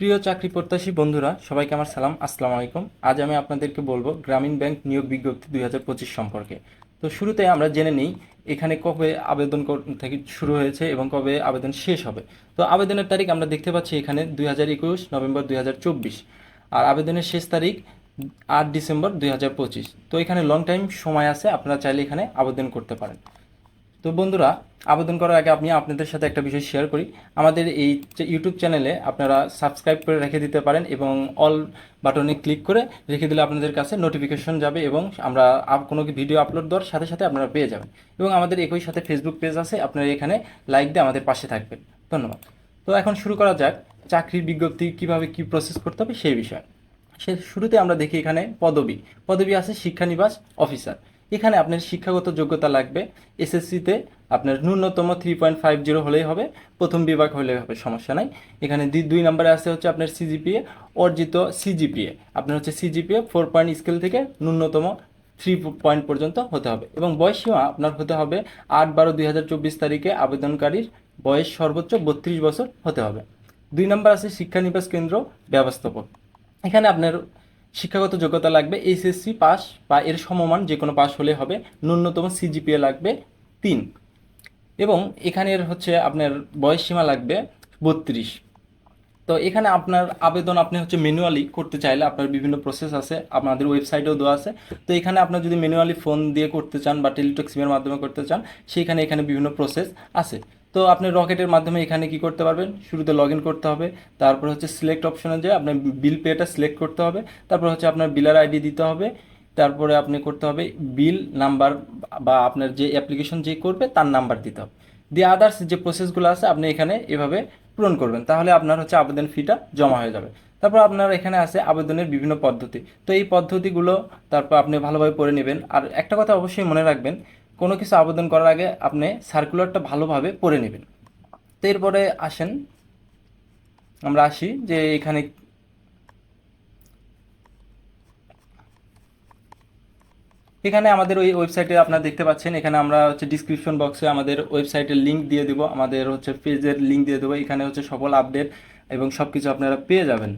প্রিয় চাকরি প্রত্যাশী বন্ধুরা, সবাইকে আমার সালাম, আসসালামু আলাইকুম। আজ আমি আপনাদেরকে বলব গ্রামীণ ব্যাংক নিয়োগ বিজ্ঞপ্তি দুই সম্পর্কে। তো শুরুতে আমরা জেনে নিই এখানে কবে আবেদন থেকে শুরু হয়েছে এবং কবে আবেদন শেষ হবে। তো আবেদনের তারিখ আমরা দেখতে পাচ্ছি এখানে দুই হাজার একুশ নভেম্বর দুই হাজার চব্বিশ আর আবেদনের শেষ তারিখ আট ডিসেম্বর দুই হাজার পঁচিশ। তো এখানে লং টাইম সময় আছে, আপনারা চাইলে এখানে আবেদন করতে পারেন। তো বন্ধুরা, আবেদন করার আগে আমি আপনাদের সাথে একটা বিষয় শেয়ার করি। আমাদের এই ইউটিউব চ্যানেলে আপনারা সাবস্ক্রাইব করে রেখে দিতে পারেন এবং অল বাটনে ক্লিক করে রেখে দিলে আপনাদের কাছে নোটিফিকেশন যাবে এবং আমরা কোনো ভিডিও আপলোড দেওয়ার সাথে সাথে আপনারা পেয়ে যাবেন। এবং আমাদের একই সাথে ফেসবুক পেজ আছে, আপনারা এখানে লাইক দিয়ে আমাদের পাশে থাকবেন। ধন্যবাদ। তো এখন শুরু করা যাক, চাকরির বিজ্ঞপ্তি কীভাবে কি প্রসেস করতে হবে সেই বিষয়ে। সে শুরুতে আমরা দেখি এখানে পদবি। পদবি আছে শিক্ষানিবাস অফিসার এখানে আপনার শিক্ষাগত যোগ্যতা লাগবে। এসএসসিতে আপনার ন্যূনতম থ্রি পয়েন্ট ফাইভ জিরো হলেই হবে। প্রথম বিভাগ হলেই হবে, সমস্যা নাই। এখানে দুই নম্বরে আছে হচ্ছে আপনার সিজিপিএ অর্জিত সিজিপিএ আপনার হচ্ছে সিজিপিএ ফোর পয়েন্ট স্কেল থেকে ন্যূনতম থ্রি পয়েন্ট পর্যন্ত হতে হবে। এবং বয়স সীমা আপনার হতে হবে আট বারো দুই হাজার চব্বিশ তারিখে আবেদনকারীর বয়স সর্বোচ্চ বত্রিশ বছর হতে হবে। দুই নম্বর আছে শিক্ষানিবাস কেন্দ্র ব্যবস্থাপক। এখানে আপনার শিক্ষাগত যোগ্যতা লাগবে এইচএসসি পাস বা এর সমমান যে কোনো পাস হলে হবে। ন্যূনতম সিজিপিএ লাগবে তিন। এবং এখানের হচ্ছে আপনার বয়স সীমা লাগবে বত্রিশ। তো এখানে আপনার আবেদন আপনি হচ্ছে ম্যানুয়ালি করতে চাইলে আপনার বিভিন্ন প্রসেস আছে আপনাদের ওয়েবসাইটেও দেওয়া আছে। তো এখানে আপনার যদি ম্যানুয়ালি ফোন দিয়ে করতে চান বা টেলিটক সিমের মাধ্যমে করতে চান, সেইখানে এখানে বিভিন্ন প্রসেস আছে। তো আপনি রকেটের মাধ্যমে এখানে কি করতে পারবেন? শুরুতে লগ ইন করতে হবে। তারপর হচ্ছে সিলেক্ট অপশনে যে আপনার বিল পেটা সিলেক্ট করতে হবে। তারপর হচ্ছে আপনার বিলার আইডি দিতে হবে। তারপরে আপনি করতে হবে বিল নাম্বার বা আপনার যে অ্যাপ্লিকেশন যে করবে তার নাম্বার দিতে হবে। দিয়ে আদার্স যে প্রসেসগুলো আছে আপনি এখানে এভাবে পূরণ করবেন। তাহলে আপনার হচ্ছে আবেদন ফিটা জমা হয়ে যাবে। তারপর আপনার এখানে আছে আবেদনের বিভিন্ন পদ্ধতি। তো এই পদ্ধতিগুলো তারপর আপনি ভালোভাবে পড়ে নেবেন। আর একটা কথা অবশ্যই মনে রাখবেন কোনো কিছু আবেদন করার আগে আপনি সার্কুলারটা ভালোভাবে পড়ে নেবেন। তো এরপরে আসেন, আমরা আসি যে এখানে এখানে আমাদের ওই ওয়েবসাইটে আপনারা দেখতে পাচ্ছেন, এখানে আমরা হচ্ছে ডিসক্রিপশন বক্সে আমাদের ওয়েবসাইটের লিঙ্ক দিয়ে দেবো, আমাদের হচ্ছে পেজের লিঙ্ক দিয়ে দেবো, এখানে হচ্ছে সকল আপডেট এবং সব কিছু আপনারা পেয়ে যাবেন।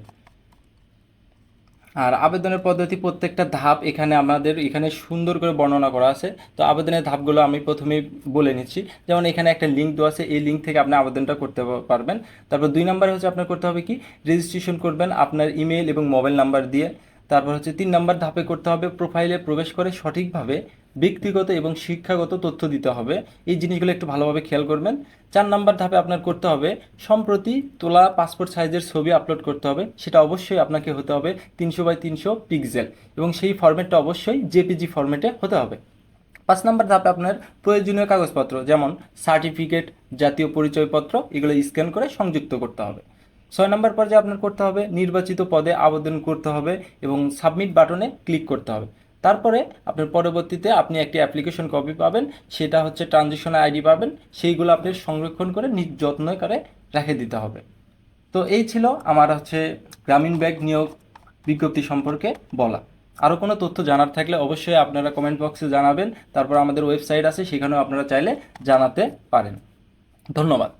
আর আবেদনের পদ্ধতি প্রত্যেকটা ধাপ এখানে আমাদের এখানে সুন্দর করে বর্ণনা করা আছে। তো আবেদনের ধাপগুলো আমি প্রথমেই বলে নিচ্ছি। যেমন এখানে একটা লিঙ্ক দেওয়া আছে, এই লিঙ্ক থেকে আপনি আবেদনটা করতে পারবেন। তারপর দুই নম্বরে হচ্ছে আপনার করতে হবে কি? রেজিস্ট্রেশন করবেন আপনার ইমেল এবং মোবাইল নাম্বার দিয়ে। তারপর হচ্ছে তিন নম্বর ধাপে করতে হবে প্রোফাইলে প্রবেশ করে সঠিকভাবে ব্যক্তিগত এবং শিক্ষাগত তথ্য দিতে হবে। এই জিনিসগুলো একটু ভালোভাবে খেয়াল করবেন। চার নাম্বার ধাপে আপনার করতে হবে, সম্প্রতি তোলা পাসপোর্ট সাইজের ছবি আপলোড করতে হবে। সেটা অবশ্যই আপনাকে হতে হবে তিনশো বাই তিনশো পিক্সেল এবং সেই ফরম্যাটটা অবশ্যই জেপিজি ফরম্যাটে হতে হবে। পাঁচ নাম্বার ধাপে আপনার প্রয়োজনীয় কাগজপত্র যেমন সার্টিফিকেট জাতীয় পরিচয়পত্র, এগুলো স্ক্যান করে সংযুক্ত করতে হবে। ছয় নম্বর পর্যায়ে আপনার করতে হবে, নির্বাচিত পদে আবেদন করতে হবে এবং সাবমিট বাটনে ক্লিক করতে হবে। তারপরে আপনার পরবর্তীতে আপনি একটি অ্যাপ্লিকেশন কপি পাবেন, সেটা হচ্ছে ট্রানজেকশন আইডি পাবেন, সেইগুলো আপনি সংরক্ষণ করে নিজ যত্ন করে রেখে দিতে হবে। তো এই ছিল আমার হচ্ছে গ্রামীণ ব্যাংক নিয়োগ বিজ্ঞপ্তি সম্পর্কে বলা। আরও কোনো তথ্য জানার থাকলে অবশ্যই আপনারা কমেন্ট বক্সে জানাবেন, তারপর আমাদের ওয়েবসাইট আছে, সেখানেও আপনারা চাইলে জানাতে পারেন। ধন্যবাদ।